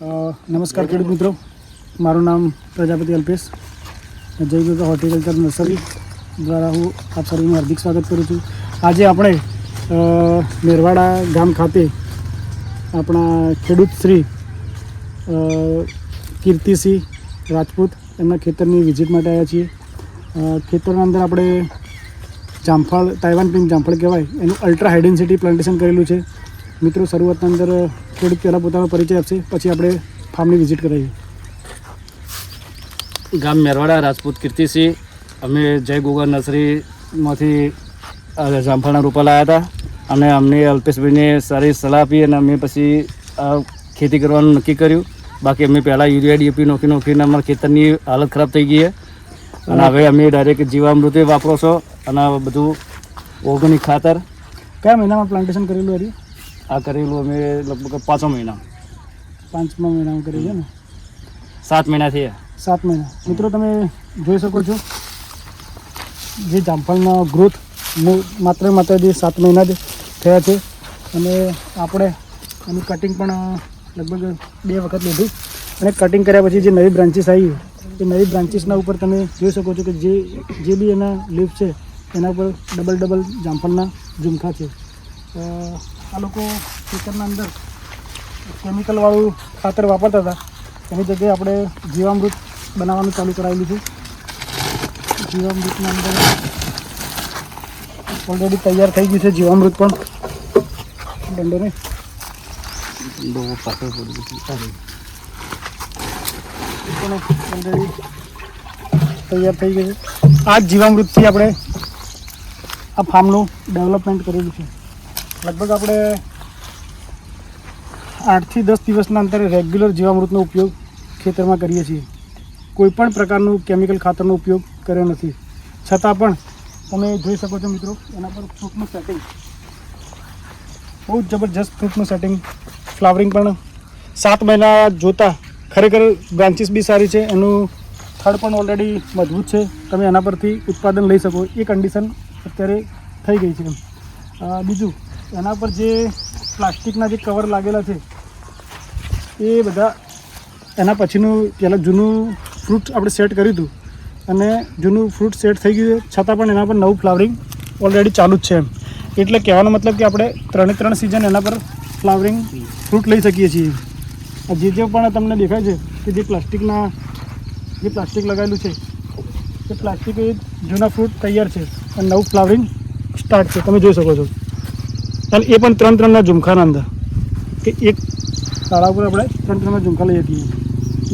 નમસ્કાર ખેડૂત મિત્રો. મારું નામ પ્રજાપતિ અલ્પેશ. જય ગોગા હોર્ટિકલ્ચર નર્સરી દ્વારા હું આપ સર્વેનું હાર્દિક સ્વાગત કરું છું. આજે આપણે મેરવાડા ગામ ખાતે આપણા ખેડૂત શ્રી કીર્તિસિંહ રાજપૂત એમના ખેતરની વિઝિટ માટે આવ્યા છીએ. ખેતરના અંદર આપણે જામફળ, તાઇવાન પિંક જામફળ કહેવાય, એનું અલ્ટ્રા હાઇડેન્સિટી પ્લાન્ટેશન કરેલું છે. મિત્રો, શરૂઆતના અંદર ખેડૂત પહેલાં પોતાનો પરિચય આપશે પછી આપણે ફાર્મની વિઝિટ કરાવીએ. ગામ મેરવાડા રાજપૂત કીર્તિસિંહ. અમે જય ગોગા નર્સરીમાંથી જામફળના રોપા લાવ્યા હતા. અને અમને અલ્પેશભાઈને સારી સલાહ આપી અને અમે પછી આ ખેતી કરવાનું નક્કી કર્યું. બાકી અમે પહેલાં યુરિયા ડીએપી નોખી નોખીને અમારા ખેતરની હાલત ખરાબ થઈ ગઈ છે. અને હવે અમે ડાયરેક્ટ જીવામૃતે વાપરો છો. અને બધું ઓર્ગેનિક ખાતર. કયા મહિનામાં પ્લાન્ટેશન કરેલું હતું? આ કરેલું અમે લગભગ પાંચો મહિના. પાંચમા મહિનામાં કરેલું છે ને? સાત મહિના થયા. સાત મહિના. મિત્રો તમે જોઈ શકો છો જે જામફળનો ગ્રોથ માત્ર માત્ર જે સાત મહિના જ થયા છે. અને આપણે એનું કટિંગ પણ લગભગ બે વખત લીધું. અને કટિંગ કર્યા પછી જે નવી બ્રાન્ચીસ આવી એ નવી બ્રાન્ચીસના ઉપર તમે જોઈ શકો છો કે જે જે બી એના લીફ છે એના ઉપર ડબલ ડબલ જામફળના ઝુમખા છે. આ લોકો ખેતરના અંદર કેમિકલવાળું ખાતર વાપરતા હતા એની જગ્યાએ આપણે જીવામૃત બનાવવાનું ચાલુ કરાવેલું છે જીવામૃતના અંદર ઓલરેડી તૈયાર થઈ ગયું છે જીવામૃત પણ દંડો ને બહુ પાછળ પડી ગયું. પણ ઓલરેડી તૈયાર થઈ ગયું છે આ જ જીવામૃતથી આપણે આ ફાર્મનું ડેવલપમેન્ટ કરેલું છે લગભગ આપણે આઠથી દસ દિવસના અંતરે રેગ્યુલર જીવામૃતનો ઉપયોગ ખેતરમાં કરીએ છીએ. કોઈપણ પ્રકારનું કેમિકલ ખાતરનો ઉપયોગ કર્યો નથી. છતાં પણ તમે જોઈ શકો છો મિત્રો, એના પર ફ્રૂટનું સેટિંગ બહુ જ જબરજસ્ત ફ્રૂટનું સેટિંગ ફ્લાવરિંગ પણ સાત મહિના જોતા ખરેખર બ્રાન્ચીસ બી સારી છે. એનું થડ પણ ઓલરેડી મજબૂત છે. તમે એના પરથી ઉત્પાદન લઈ શકો. એ કન્ડિશન અત્યારે થઈ ગઈ છે. બીજું એના પર જે પ્લાસ્ટિકના જે કવર લાગેલા છે, એ બધા એના પછીનું પહેલાં જૂનું ફ્રૂટ આપણે સેટ કર્યું હતું અને જૂનું ફ્રૂટ સેટ થઈ ગયું છતાં પણ એના પર નવું ફ્લાવરિંગ ઓલરેડી ચાલુ જ છે એમ. એટલે કહેવાનો મતલબ કે આપણે ત્રણે ત્રણ સિઝન એના પર ફ્લાવરિંગ ફ્રૂટ લઈ શકીએ છીએ. જે જે પણ તમને દેખાય છે કે જે પ્લાસ્ટિકના જે પ્લાસ્ટિક લગાવેલું છે, એ પ્લાસ્ટિક એ જૂના ફ્રૂટ તૈયાર છે અને નવું ફ્લાવરિંગ સ્ટાર્ટ છે. તમે જોઈ શકો છો. અને એ પણ ત્રણ ત્રણના ઝુમખાના અંદર. કે એક તાળા ઉપર આપણે ત્રણ ત્રણના ઝુમખા લઈએ છીએ.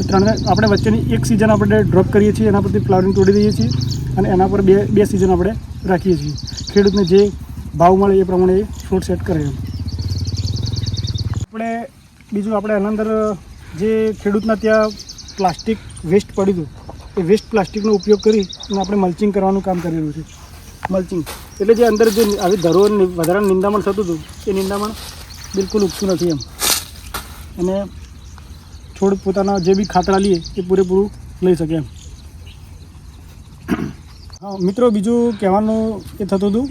ત્રણ આપણે વચ્ચેની એક સિઝન આપણે ડ્રોપ કરીએ છીએ, એના પરથી ફ્લાવરિંગ તોડી દઈએ છીએ અને એના પર બે બે સિઝન આપણે રાખીએ છીએ. ખેડૂતને જે ભાવ મળે એ પ્રમાણે ફ્રૂટ સેટ કરે આપણે બીજું આપણે એના અંદર જે ખેડૂતના ત્યાં પ્લાસ્ટિક વેસ્ટ પડ્યું હતું, એ વેસ્ટ પ્લાસ્ટિકનો ઉપયોગ કરી અને આપણે મલ્ચિંગ કરવાનું કામ કરી રહ્યું છે. મલ્ચિંગ એટલે જે અંદર જે આવી ધરો વધારાનું નિંદામણ થતું હતું, એ નિંદામણ બિલકુલ ઉગતું નથી એમ. અને છોડ પોતાના જે બી ખાતરા લઈએ એ પૂરેપૂરું લઈ શકે એમ. હા, મિત્રો, બીજું કહેવાનું એ થતું હતું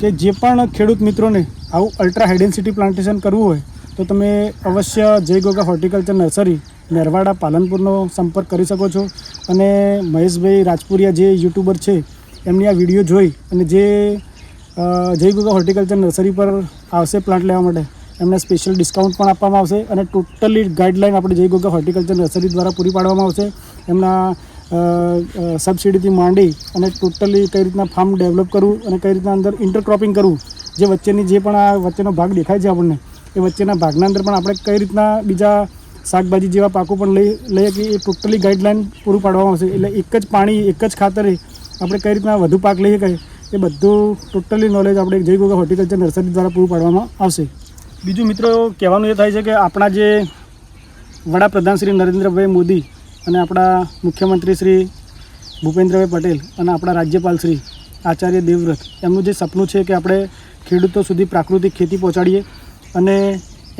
કે જે પણ ખેડૂત મિત્રોને આવું અલ્ટ્રા હાઇડેન્સિટી પ્લાન્ટેશન કરવું હોય, તો તમે અવશ્ય જય ગોગા હોર્ટિકલ્ચર નર્સરી મેરવાડા પાલનપુરનો સંપર્ક કરી શકો છો. અને મહેશભાઈ રાજપુરિયા જે યુટ્યુબર છે એમની આ વીડિયો જોઈ અને જે જયગુગા જય ગોગા હોર્ટિકલ્ચર નર્સરી પર આવશે પ્લાન્ટ લેવા માટે, એમને સ્પેશિયલ ડિસ્કાઉન્ટ પણ આપવામાં આવશે અને ટોટલી ગાઈડલાઇન આપણે જય ગોગા હોર્ટિકલ્ચર નર્સરી દ્વારા પૂરી પાડવામાં આવશે. એમના સબસિડીથી માંડી અને ટોટલી કઈ રીતના ફાર્મ ડેવલપ કરવું અને કઈ રીતના અંદર ઇન્ટરક્રોપિંગ કરવું, જે વચ્ચેની જે પણ આ, વચ્ચેનો ભાગ દેખાય છે આપણને, એ વચ્ચેના ભાગના અંદર પણ આપણે કઈ રીતના બીજા શાકભાજી જેવા પાકો પણ લઈ લઈએ કે એ ટોટલી ગાઈડલાઇન પૂરું પાડવામાં આવશે. એટલે એક જ પાણી, એક જ ખાતરે આપણે કઈ રીતના વધુ પાક લઈ શકાય એ બધું ટોટલી નોલેજ આપણે જય ગોગા હોર્ટિકલ્ચર નર્સરી દ્વારા પૂરું પાડવામાં આવશે. બીજું મિત્રો કહેવાનું એ થાય છે કે આપણા જે વડાપ્રધાન શ્રી નરેન્દ્રભાઈ મોદી અને આપણા મુખ્યમંત્રી શ્રી ભૂપેન્દ્રભાઈ પટેલ અને આપણા રાજ્યપાલ શ્રી આચાર્ય દેવવ્રત, એમનું જે સપનું છે કે આપણે ખેડૂતો સુધી પ્રાકૃતિક ખેતી પહોંચાડીએ અને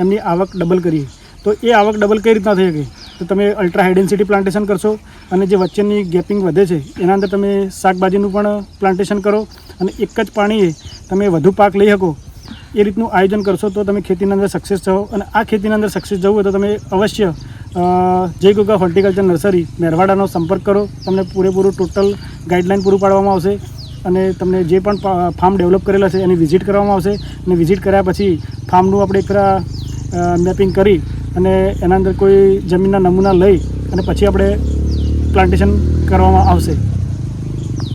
એમની આવક ડબલ કરીએ. તો એ આવક ડબલ કઈ રીતના થઈ શકે? તો તમે અલ્ટ્રા હાઈ ડેન્સિટી પ્લાન્ટેશન કરશો અને જે વચ્ચેની ગેપિંગ વધે છે, એના અંદર તમે શાકભાજીનું પણ પ્લાન્ટેશન કરો અને એક જ પાણીએ તમે વધુ પાક લઈ શકો, એ રીતનું આયોજન કરશો તો તમે ખેતીની અંદર સક્સેસ થો અને આ ખેતીની અંદર સક્સેસ જવું હોય તો તમે અવશ્ય જય ગોગા હોર્ટિકલ્ચર નર્સરી મેરવાડાનો સંપર્ક કરો, તમને પૂરેપૂરું ટોટલ ગાઈડલાઇન પૂરું પાડવામાં આવશે અને તમને જે પણ ફાર્મ ડેવલપ કરેલા છે એની વિઝિટ કરવામાં આવશે અને વિઝિટ કર્યા પછી ફાર્મનું આપણે એકરા મેપિંગ કરી અને એના અંદર કોઈ જમીનના નમૂના લઈ અને પછી આપણે પ્લાન્ટેશન કરવામાં આવશે.